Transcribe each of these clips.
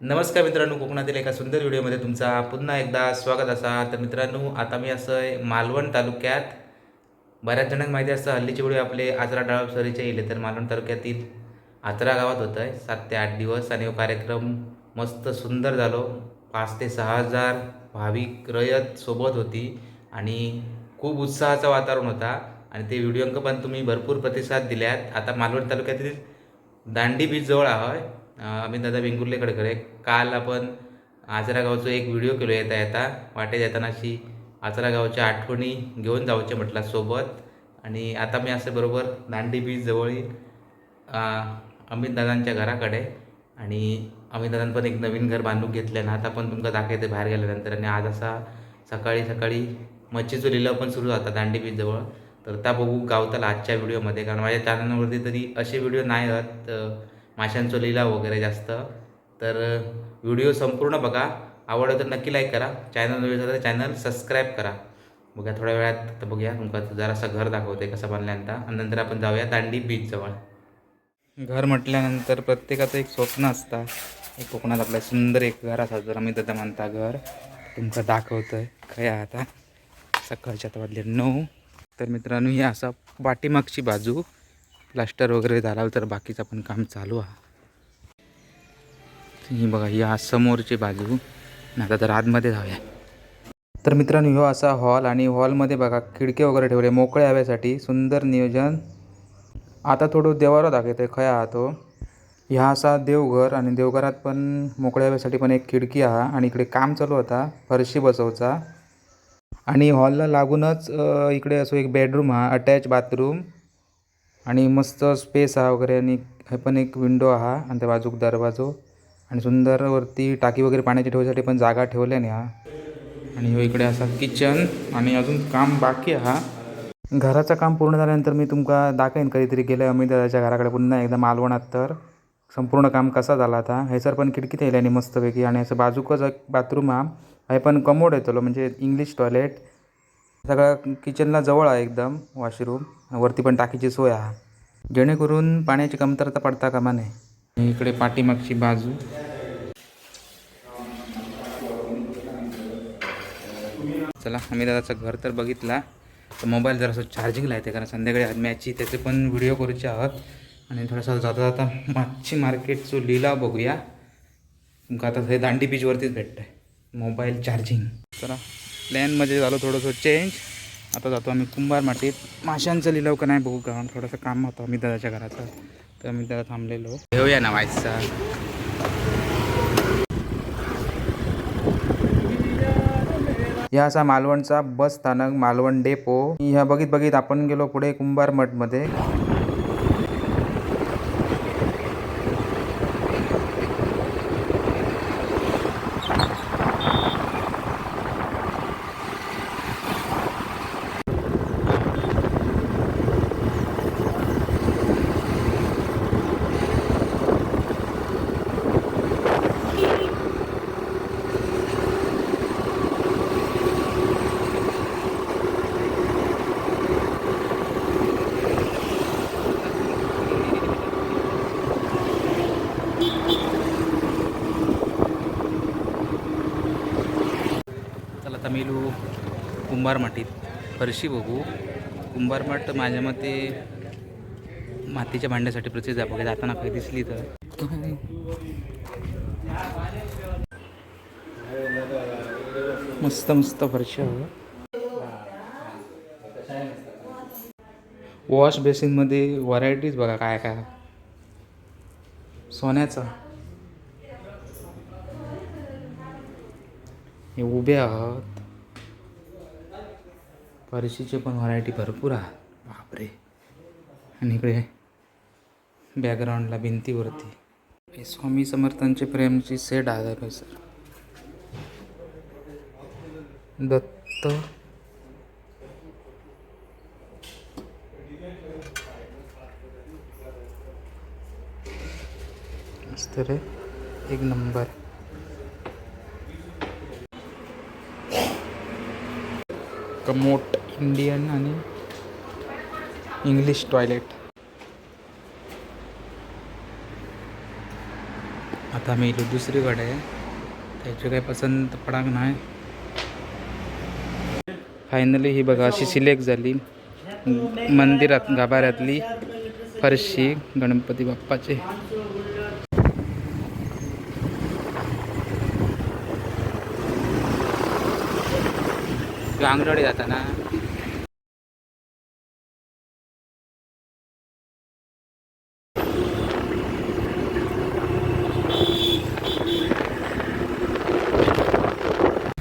नमस्कार मित्रांनो कोकणातील एका सुंदर व्हिडिओमध्ये तुमचा पुन्हा एकदा स्वागत असा. तर मित्रांनो आता मी असं आहे मालवण तालुक्यात बऱ्याच जणांना माहिती असतं हल्लीचे व्हिडिओ आपले आजरा डाळसरीचे येले तर मालवण तालुक्यातील आजरा गावात होतं आहे. सात ते आठ दिवस आणि कार्यक्रम मस्त सुंदर झालो. पाच ते सहा हजार भाविक रयत सोबत होती आणि खूप उत्साहाचं वातावरण होता. आणि ते व्हिडिओंक पण तुम्ही भरपूर प्रतिसाद दिल्यात. आता मालवण तालुक्यातील दांडी बीच जवळ आहे दादा वेंगुर्लेकडे करे काल आपण आचरा गावचा एक व्हिडिओ केलो येता येता. वाटेत येताना अशी गावच्या आठवणी घेऊन जाऊचे म्हटला सोबत. आणि आता मी असं बरोबर दांडी बीच जवळील अमित दादांच्या घराकडे. आणि अमित पण एक नवीन घर बांधून घेतलं ना आता पण तुमका दाखवते बाहेर गेल्यानंतर. आणि आज असा सकाळी सकाळी मच्छीचं लिलाव पण सुरू होता दांडी बीच जवळ. तर त्या बघू गावताला आजच्या व्हिडिओमध्ये. कारण माझ्या चॅनलवरती तरी असे व्हिडिओ नाही आहेत अं, माशांचं लिलाव वगैरे जास्त. तर व्हिडिओ संपूर्ण बघा. आवडलं तर नक्की लाईक करा. चॅनल नवीन तर चॅनल सबस्क्राईब करा. बघा थोड्या वेळात तर बघूया. तुमका जरासं घर दाखवते कसं बनल्यानंतर आणि नंतर आपण जाऊया दांडी बीच जवळ. घर म्हटल्यानंतर प्रत्येकाचं एक स्वप्न असतं. एक कोकणात आपलं सुंदर एक घर असा जर आम्ही दादा म्हणता घर तुमचं दाखवतं आहे खया आता. सकाळच्या आता वाजले नऊ. तर मित्रांनो ही असा पाठीमागची बाजू. प्लास्टर वगैरे झाला तर बाकीचं पण काम चालू आहे. ही बघा ही समोरची बाजू. नाही आता तर आतमध्ये जाऊया. तर मित्रांनो ह्यो असा हॉल आणि हॉलमध्ये बघा खिडके वगैरे ठेवले मोकळे हव्यासाठी सुंदर नियोजन. आता थोडं देवारा दाखवते खया हा तो. ह्या असा देवघर आणि देवघरात पण मोकळ्या हव्यासाठी पण एक खिडकी आहा आणि इकडे काम चालू होता फरशी बसवचा. आणि हॉलला लागूनच इकडे असो एक बेडरूम हा अटॅच बाथरूम आणि मस्त स्पेस हा वगैरे आणि हे पण एक विंडो हा आणि त्या बाजूक दरवाजो. आणि सुंदर वरती टाकी वगैरे पाण्याची ठेवण्यासाठी पण जागा ठेवल्याने हा. आणि ह्यो इकडे असा किचन आणि अजून काम बाकी हा. घराचं काम पूर्ण झाल्यानंतर मी तुमका दाखवेन कधीतरी गेल्या अमित दादाच्या घराकडे पुन्हा एकदा मालवणात तर. संपूर्ण काम कसा झाला आता? हैसर पण खिडकी आणि मस्तपैकी आणि असं बाजूकच एक बाथरूम हा. हे पण कमोड येतलो म्हणजे इंग्लिश टॉयलेट सगळं किचनला जवळ आहे एकदम वॉशरूम वरती पण टाकीची सोय आहे. जेणेकरून पाण्याची कमतरता पडता कामा नये. इकडे पाठीमागची बाजू. चला आम्ही दादाचं घर तर बघितला. तर मोबाईल जरासं चार्जिंगला येते कारण संध्याकाळी आज मॅचची त्याचे पण व्हिडिओ करूचे आहोत. आणि थोडासा जाता जाता मच्छी मार्केटचं लिलाव बघूया. तुमका आता हे दांडी बीचवरतीच भेटतं आहे मोबाईल चार्जिंग चला. प्लॅनमध्ये झालो थोडंसं चेंज आता जातो आम्ही कुंभार मातीत माशांचं लिलाव का नाही बघू कारण थोडंसं काम होतं आम्ही दादाच्या घराचं. तर आम्ही दादा थांबलेलो. घेऊया ना वायचा ह्या असा मालवणचा बस स्थानक मालवण डेपो. ह्या बघित बघित आपण गेलो पुढे कुंभार मठमध्ये. चला तमिलू कुंभारमाटीत फरशी बघू. कुंभारमाठ माझ्या मते मातीच्या भांड्यासाठी प्रसिद्ध आहे. बघा जाताना काही दिसली तर. मस्त मस्त फरशी वॉश बेसिनमध्ये व्हरायटीज बघा काय काय. सोन्याचा. हे उभे आहात. फरशीचे पण व्हरायटी भरपूर आहात बापरे. आणि इकडे बॅकग्राऊंडला भिंतीवरती. हे स्वामी समर्थांचे प्रेमची सेट आहे सर दत्त. मस्त रे. एक नंबर कमोट इंडियन आणि इंग्लिश टॉयलेट आता मी इलो दुसरीकडे त्याची काही पसंत पडाक नाही. फायनली ही बघा अशी सिलेक्ट झाली. मंदिरात गाभाऱ्यातली फरशी गणपती बाप्पाचे. अंगणवाडी जाताना.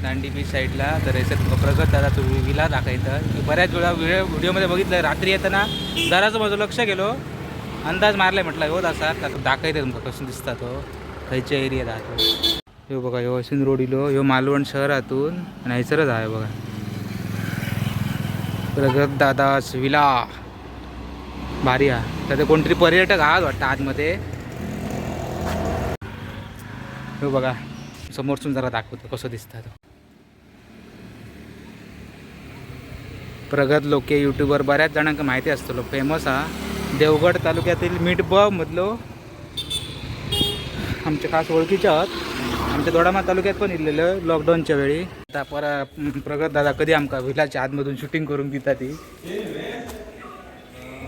दांडी बीच साईडला तर याच्यात प्रगत दादा तो विला दाखवायचं मी बऱ्याच वेळा व्हिडिओ व्हिडिओमध्ये बघितलं रात्री येताना दाराचं माझं लक्ष गेलो. अंदाज मारलाय म्हटलं हो असा का तो दाखवते तुमका कसं दिसता तो. खंयच्या एरिया राहतो ह्यो बघा ह्यो असिन रोड इलो ह्यो मालवण शहरातून आणि हैसरच आहे बघा. प्रगत दादास विला भारी हा तर ते कोणतरी पर्यटक आहात वाटतं आतमध्ये? हो बघा. समोरसून जरा दाखवतो कसं दिसतं तो. प्रगत लोके यूट्यूबर बऱ्याच जणांना माहिती असतो फेमस हा. देवगड तालुक्यातील मिठब मधलो आमच्या खास ओळखीचे आहोत. आमच्या दोडामा तालुक्यात पण इलेलं लॉकडाऊनच्या वेळी. आता पर प्रगत दादा कधी आमका विलाच्या आतमधून शूटिंग करून दिता ती?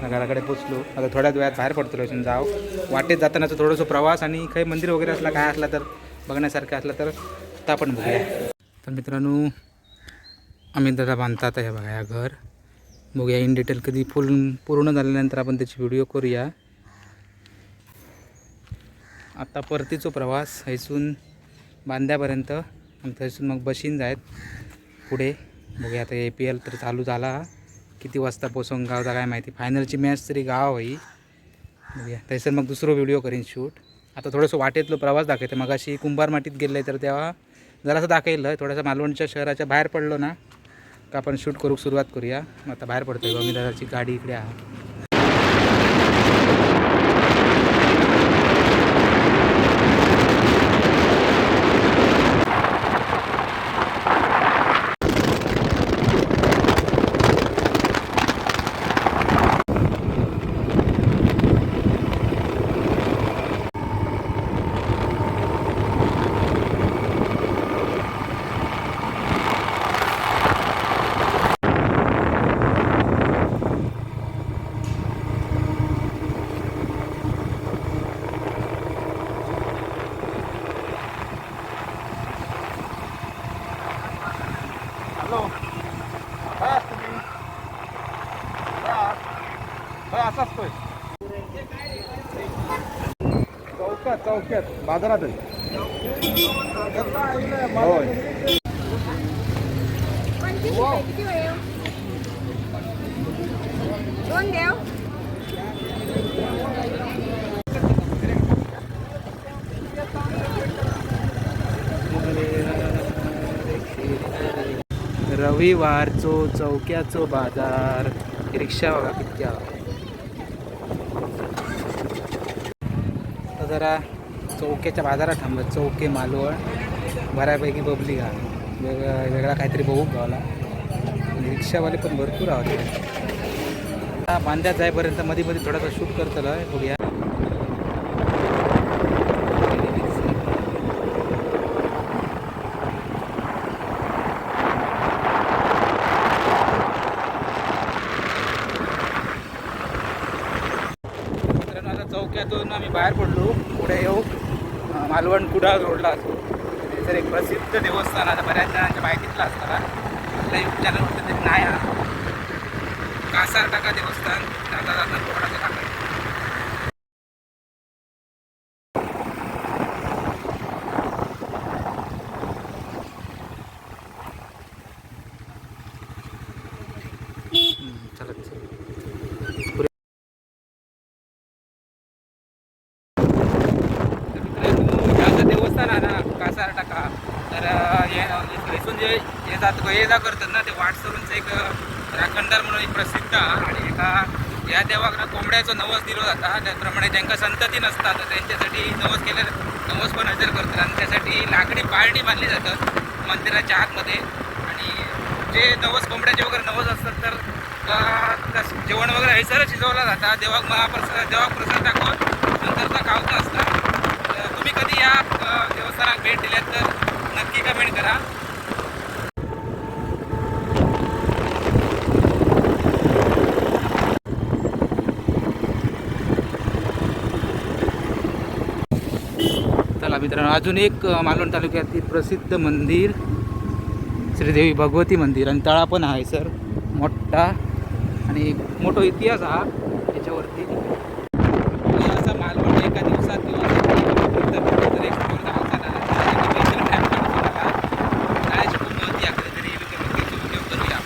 घराकडे पोचलो. आता थोड्याच वेळात बाहेर पडतो अजून जाव. वाटेत जातानाचा थोडंसं प्रवास आणि काही मंदिर वगैरे असला काय असला तर बघण्यासारखं असलं तर आता आपण बघूया. तर मित्रांनो अमित दादा बांधतात हे बघा या घर. बघूया इन डिटेल कधी फुल पूर्ण झाल्यानंतर आपण त्याची व्हिडिओ करूया. आता परतीचो प्रवास हैसून बांध्यापर्यंत. आणि थंयसून मग बशीन जायत. पुढे बघूया आता ए पी एल तर चालू झाला. किती वाजता पोचवून गावचा काय माहिती. फायनलची मॅच तरी गाव होई बघूया. थंयसर मग दुसरं व्हिडिओ करीन शूट आता थोडंसं वाटेतलो प्रवास दाखवते. मग अशी कुंभार माटीत गेले तर तेव्हा जरासं दाखवलं. थोडंसं मालवणच्या शहराच्या बाहेर पडलो ना का आपण शूट करूक सुरुवात करूया. मग आता बाहेर पडतो आहे मी दादाची गाडी इकडे आहे. चौकात चौक्यात बाजारात होय. दोन देव रविवारचो चौक्याचो बाजार. रिक्षा बघा कितक्या तर जरा चौक्याच्या बाजारात थांबत चौके मालवण बऱ्यापैकी बबली घा वेगळा वेगळा काहीतरी बघू गावला. रिक्षावाले पण भरपूर आहोत बांध्यात जाईपर्यंत मध्ये मध्ये थोडासा शूट करतलं बघूया मित्रांनो आता चौक्यातून आम्ही बाहेर पडलो पुढे येऊ मालवण कुडा रोडला असतो तर एक प्रसिद्ध देवस्थान आता बऱ्याच जणांच्या माहितीतलं असताना आपल्या यूट्यूब चॅनलवरती तरी नाही हा. कासार टाका देवस्थान जाता जाता थोडासा टाका हम्म, चला चला तर मित्रांनो, हे असं देवस्थान आहे ना कासार टाका तर इथून हे थंयसून जे ये जात ये जा करतात ना ते वाटसरूंचं एक राखणदार म्हणून एक प्रसिद्ध आणि एका या देवाक ना कोंबड्याचं नवस दिलो जाता. त्याप्रमाणे ज्यांका संतती नसतात तर त्यांच्यासाठी नवस केले नवस पण हजर करतात आणि त्यासाठी लाकडी पाळणी बांधली जातात मंदिराच्या आतमध्ये. आणि जे नवस कोंबड्याचे वगैरे नवस असतात तर जेवण वगैरे हैसर शिजवला जाता. देवाक महाप्रसाद देवाक प्रसाद दाखवून नंतर तर असतात असतं तर तुम्ही कधी या तालुक्यात तर नक्की कमेंट करा. चला मित्रांनो अजून एक मालवण तालुक्यातील प्रसिद्ध मंदिर श्रीदेवी भगवती मंदिर आणि तळा पण आहे सर. मोठा आणि मोठा इतिहास हा त्याच्यावरती आणि असा मालवण एका दिवसात किंवा फिरता फिरता जर एक्सप्लोर करायचा ना तर त्यासाठी special time काढून तुम्हाला जायची खूप महत्त्व आहे. कधीतरी लोकं लोकेशन उपयोग करूया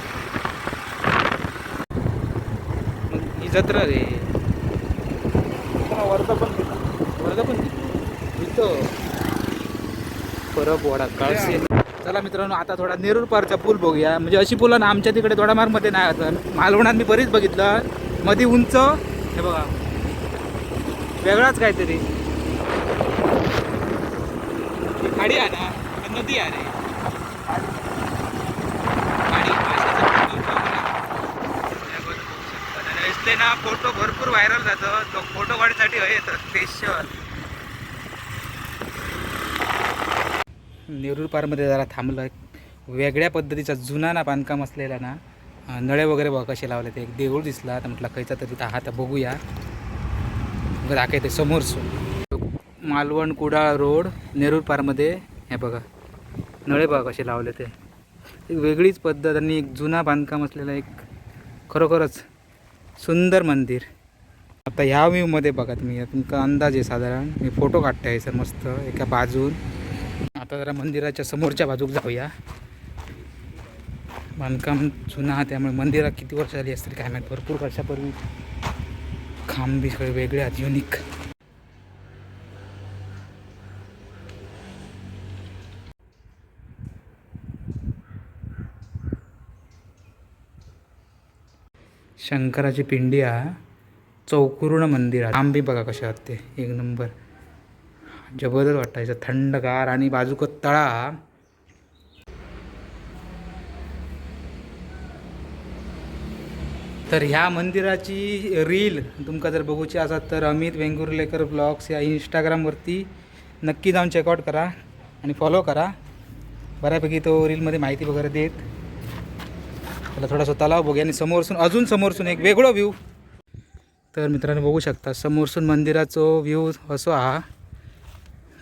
मग ही जत्रा रे. वर्धा पण वर्धा पण इथं परब वडा कळसे. चला मित्रांनो आता थोडा नेरूर पारचा पूल बघूया. म्हणजे अशी पुलं ना आमच्या तिकडे थोडामारमध्ये नाही आता. मालवणात मी बरीच बघितलं. मध्ये उंच हे बघा. वेगळाच काहीतरी. खाडी आहे ना नदी आहे रे खाडी माशाचं पूल बघू ना. त्याबद्दल बघू शकता. हा फोटो भरपूर व्हायरल जातो. तो फोटो काढण्यासाठी हे येतात स्पेशल नेरूर पारमध्ये जरा थांबलं वेगळ्या पद्धतीचा जुना ना बांधकाम असलेला ना नळे वगैरे बघा कसे लावले ते. एक देऊळ दिसला तर म्हटलं खायचा तरी हा तर बघूया. मग दाखवते सो. मालवण कुडाळ रोड नेरूर पारमध्ये. हे बघा नळे बघा कसे लावले ते. एक वेगळीच पद्धत आणि एक जुना बांधकाम असलेला एक खरोखरच सुंदर मंदिर. आता ह्या व्ह्यूमध्ये बघा तुम्ही तुमचा अंदाज आहे साधारण? मी फोटो काढते सर मस्त एका बाजून. आता जरा मंदिराच्या समोरच्या बाजूक जाऊया. बांधकाम जुना त्यामुळे मंदिरात किती वर्ष झाली असतील काय माहीत भरपूर वर्षापूर्वी. खांबी सगळे वेगळे आहेत युनिक शंकराची पिंडी हा चौकुर्ण मंदिर आहे. आंबी बघा कशा आहात ते एक नंबर. जबरदस्त वाटायचं. थंडगार आणि बाजूक तळा. तर ह्या मंदिराची रील तुमका जर बघूची असात तर अमित वेंगुर्लेकर ब्लॉग्स या इंस्टाग्रामवरती नक्की जाऊन चेकआउट करा आणि फॉलो करा. बऱ्यापैकी तो रीलमध्ये माहिती वगैरे देत. आपला थोडासा तलाव बघूया आणि समोरसून अजून समोरसून एक वेगळं व्ह्यू तर मित्रांनो बघू शकता समोरसून मंदिराचो व्ह्यू असो हा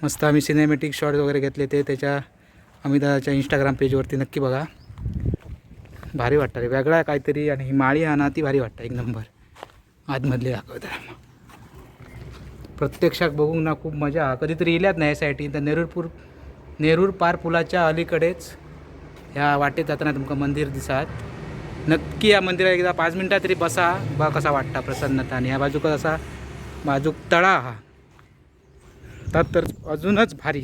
मस्त आम्ही सिनेमॅटिक शॉट वगैरे घेतले ते त्याच्या अमिताच्या इंस्टाग्राम पेजवरती नक्की बघा. भारी वाटतं रे वेगळा काहीतरी आणि ही माळी आहे ना ती भारी वाटतं एक नंबर आतमधली दाखवत प्रत्यक्षात बघून ना खूप मजा कधीतरी येल्यात नाही यासाठी तर नेरूरपूर नेरूर पार पुलाच्या अलीकडेच ह्या वाटेत जाताना तुमका मंदिर दिसात. नक्की या मंदिरात एकदा पाच मिनटात तरी बसा. बा कसा वाटता प्रसन्नता. आणि ह्या बाजूक असा बाजूक तळा हा. त्यात तर अजूनच भारी.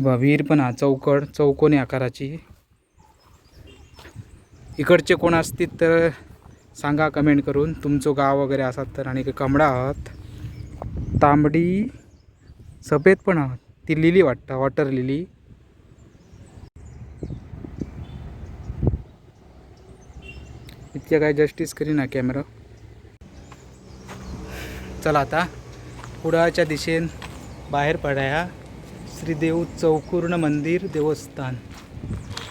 बा विहीर पण हा चौकड चौकोनी आकाराची. इकडचे कोण असतील तर सांगा कमेंट करून. तुमचं गाव वगैरे असतात तर. आणि कमडा आहात. तांबडी सफेद पण आहात. ती लिली वाटतं वॉटर लिली. इतक्या काय जस्टिस करीना कॅमेरा चला आता कुडाळच्या दिशेन बाहेर पडाया श्रीदेव चौकूर्ण मंदिर देवस्थान.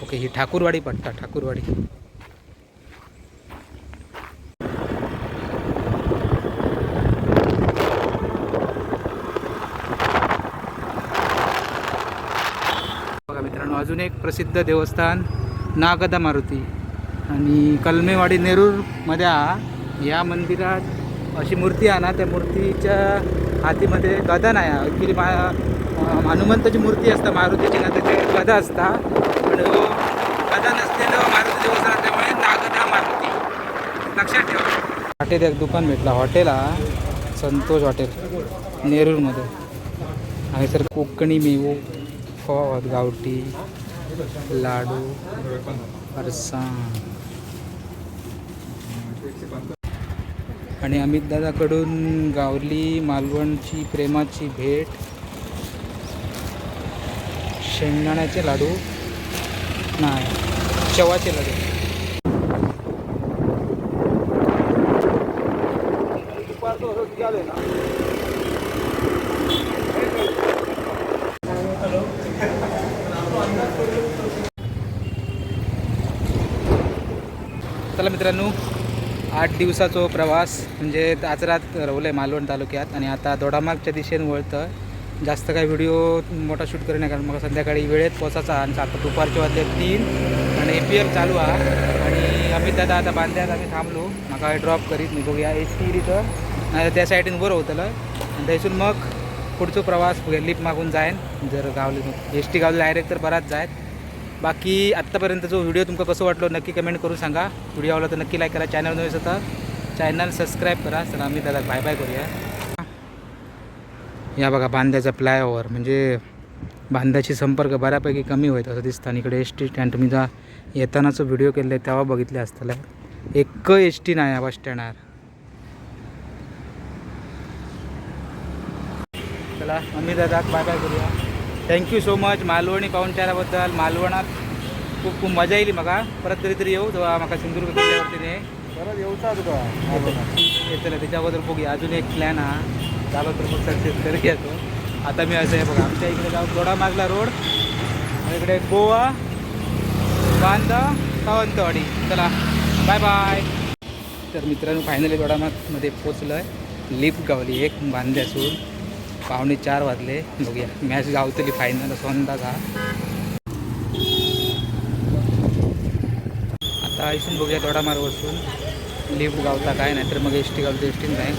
ओके ही ठाकूरवाडी पडता ठाकूरवाडी. बघा मित्रांनो अजून एक प्रसिद्ध देवस्थान नागदा मारुती. आणि कलमेवाडी नेरूरमध्ये या मंदिरात अशी मूर्ती आहे ना त्या मूर्तीच्या हातीमध्ये गदा नाही आहे ॲक्च्युली मा हनुमंताची मूर्ती असता मारुतीची ना त्याचे गदा असता. पण गदा नसलेलं मारुती देवस्थान असल्यामुळे नागदा मारुती. लक्षात ठेवा. हॉटेल एक दुकान भेटला हॉटेल हा. संतोष हॉटेल नेरूरमध्ये. आणि सर कोकणी मेवो फव गावठी लाडू फरसाण आणि अमित दादाकडून गावली मालवणची प्रेमाची भेट. शेंगदाण्याचे लाडू. नाही शवाचे लाडू. चला मित्रांनो आठ दिवसाचो प्रवास म्हणजे आचरात रवलं आहे मालवण तालुक्यात आणि आता दोडामागच्या दिशेने वळतं जास्त काही व्हिडिओ मोठा शूट करू नये कारण मग संध्याकाळी वेळेत पोचायचा आणि आता दुपारचे वाजले तीन आणि ए पी एफ चालू हा आणि आम्ही दादा आता बांधल्यात आम्ही थांबलो. म्हाका ड्रॉप करीत मी बघूया एस टी इथं नाही त्या सायडीन बरं होतलं. आणि थंयसून मग पुढचो प्रवास लिफ्ट मागून जाईन. जर गावले एस टी गावले डायरेक्ट तर बराच जायत बाकी आत्तापर्यंत जो व्हिडिओ तुमका कसं वाटलो नक्की कमेंट करून सांगा. व्हिडिओ आवडला तर नक्की लाईक करा चॅनल नवीन होता चॅनल सबस्क्राईब करा. चला आम्ही दादा बाय बाय करूया. या बघा बांद्याचा फ्लायओव्हर म्हणजे बांद्याची संपर्क बऱ्यापैकी कमी होत असं दिसतं. आणि इकडे एस टी स्टँड तुम्ही जा येतानाचा व्हिडिओ केले तेव्हा बघितले असताना एक एस टी नाही बस स्टँडार चला आम्ही दादा बाय बाय करूया. Thank you so much Malvani पाहुणचाराबद्दल. मालवणात खूप खूप मजा येईल म्हाका परत कधीतरी येऊ तेव्हा म्हाका सिंधुदुर्ग किल्ल्यावरती ने परत येऊचा तुका येतलं त्याच्याबद्दल बघूया. अजून एक प्लॅन हा. झाला तर मग सक्सेस करूया तो. आता मी असं आहे बघा आमच्या इकडे जाऊ दोडामागला रोड. आणि इकडे गोवा बांदा सावंतवाडी. चला बाय बाय तर मित्रांनो फायनली दोडामागमध्ये पोचलो आहे लिफ्ट गावली एक बांधे पावणे चार वाजले. बघूया. मॅच गावतली फायनल असं अंदाज हा आता इथून बघूया थोडा मार्ग वरसून लिफ्ट गावता काय नाही तर मग एस टी गावतो एस टीन नाही.